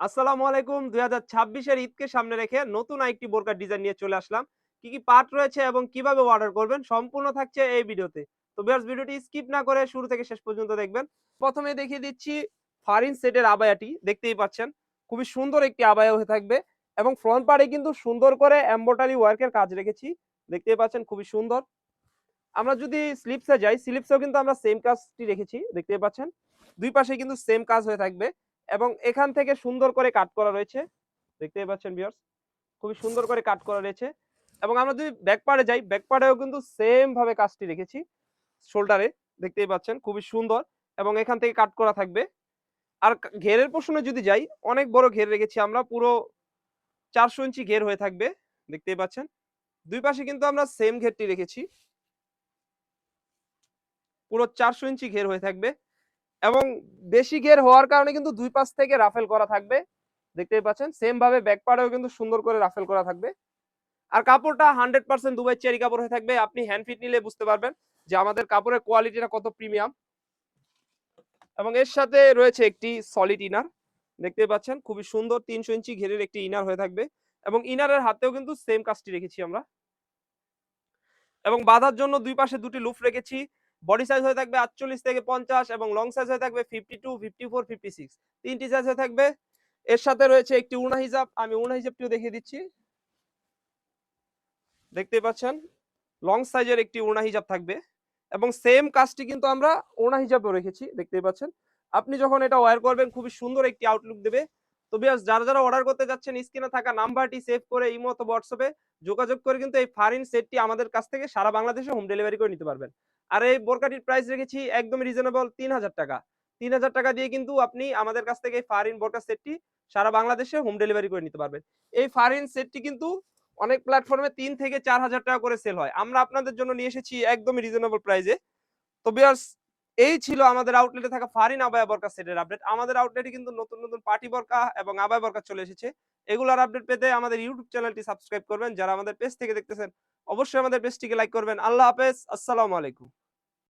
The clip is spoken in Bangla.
আসসালামু আলাইকুম। দুই হাজার ছাব্বিশের ঈদকে সামনে রেখে নতুন আরেকটি বোরকার ডিজাইন নিয়ে চলে আসলাম। কি কি পার্ট রয়েছে এবং কীভাবে অর্ডার করবেন সম্পূর্ণ থাকছে এই ভিডিওতে। তো ভিউয়ার্স, ভিডিওটি স্কিপ না করে শুরু থেকে শেষ পর্যন্ত দেখবেন। প্রথমে দেখিয়ে দিচ্ছি ফারিন সেটের আবায়াটি, দেখতেই পাচ্ছেন। খুবই সুন্দর একটি আবায়া হয়ে থাকবে এবং ফ্রন্ট পার্টে কিন্তু সুন্দর করে এম্বোটারি ওয়ার্কের কাজ রেখেছি। দেখতেই পাচ্ছেন, খুবই সুন্দর। আমরা যদি স্লিপসে যাই স্লিপসেও কিন্তু আমরা সেম কাজটি রেখেছি, দেখতেই পাচ্ছেন। দুই পাশে কিন্তু সেম কাজ হয়ে থাকবে। এবং এখান থেকে সুন্দর করে কাট করা রয়েছে। দেখতেই পাচ্ছেন ভিউয়ার্স খুবই সুন্দর করে কাট করা রয়েছে। এবং আমরা যদি ব্যাক পার্টে যাই ব্যাক পার্টেও কিন্তু সেম ভাবে কাজটি রেখেছি শোল্ডারে দেখতেই পাচ্ছেন? খুবই সুন্দর। এবং এখান থেকে কাট করা থাকবে। আর ঘেরের পোষণে যদি যাই, অনেক বড় ঘের রেখেছি আমরা, পুরো চারশো ইঞ্চি ঘের হয়ে থাকবে। দেখতেই পাচ্ছেন? দুই পাশে কিন্তু আমরা সেম ঘেরটি রেখেছি। পুরো চারশো ইঞ্চি ঘের হয়ে থাকবে। এবং বেশি ঘের হওয়ার কারণে কিন্তু দুই পাশ থেকে রাফেল করা থাকবে। দেখতেই পাচ্ছেন সেম ভাবে ব্যাক পার্টেও কিন্তু সুন্দর করে রাফেল করা থাকবে। আর কাপড়টা হান্ড্রেড পার্সেন্ট দুবাই চেরি কাপড় হয়ে থাকবে। আপনি হ্যান্ড ফিট নিলে বুঝতে পারবেন যে আমাদের কাপড়ের কোয়ালিটিটা কত প্রিমিয়াম এবং এর সাথে রয়েছে একটি সলিড ইনার দেখতেই পাচ্ছেন, খুবই সুন্দর তিনশো ইঞ্চি ঘেরের একটি ইনার হয়ে থাকবে। এবং ইনারের হাতেও কিন্তু সেম কাজটি রেখেছি আমরা। এবং বাঁধার জন্য দুই পাশে দুটি লুফ রেখেছি। বডি সাইজ হয়ে থাকবে আটচল্লিশ থেকে পঞ্চাশ এবং লং সাইজ হয়ে থাকবে fifty two fifty four fifty six তিনটি সাইজ হয়ে থাকবে। এর সাথে রয়েছে একটি উনা হিজাব। আমি উনা হিজাবটিও দেখিয়ে দিচ্ছি। দেখতেই পাচ্ছেন? লং সাইজের একটি ওড়না হিজাব থাকবে এবং সেম কাজটি কিন্তু আমরা ওড়না হিজাবেও রেখেছি। দেখতেই পাচ্ছেন? আপনি যখন এটা ওয়্যার করবেন, খুবই সুন্দর একটি আউটলুক দেবে। তো বিয়াস যারা যারা অর্ডার করতে যাচ্ছেন স্ক্রিনে থাকা নাম্বারটি সেভ করে ইমো অথবা হোয়াটসঅ্যাপে যোগাযোগ করে কিন্তু এই ফারিন সেটটি আমাদের কাছ থেকে সারা বাংলাদেশে হোম ডেলিভারি করে নিতে পারবেন। আর এই বোরকাটির প্রাইস রেখেছি একদম রিজনেবল তিন হাজার টাকা। তিন হাজার টাকা দিয়ে কিন্তু আপনি আমাদের কাছ থেকে এই ফারিন বোরকা সেটটি সারা বাংলাদেশে হোম ডেলিভারি করে নিতে পারবেন। এই ফারিন সেটটি কিন্তু অনেক প্ল্যাটফর্মে তিন থেকে চার হাজার টাকা করে সেল হয়। আমরা আপনাদের জন্য নিয়ে এসেছি একদমই রিজনেবল প্রাইসে তো বিয়ার্স এই ছিল আমাদের আউটলেটে থাকা ফারিন আবায়া বরকা সেটের আপডেট আমাদের আউটলেটে কিন্তু নতুন নতুন পার্টি বরকা এবং আবায় বরকা চলে এসেছে। এগুলোর আপডেট পেতে আমাদের ইউটিউব চ্যানেলটি সাবস্ক্রাইব করবেন। যারা আমাদের পেজ থেকে দেখতেছেন, অবশ্যই আমাদের পেজটিকে লাইক করবেন। আল্লাহ হাফেজ। আসসালামু আলাইকুম।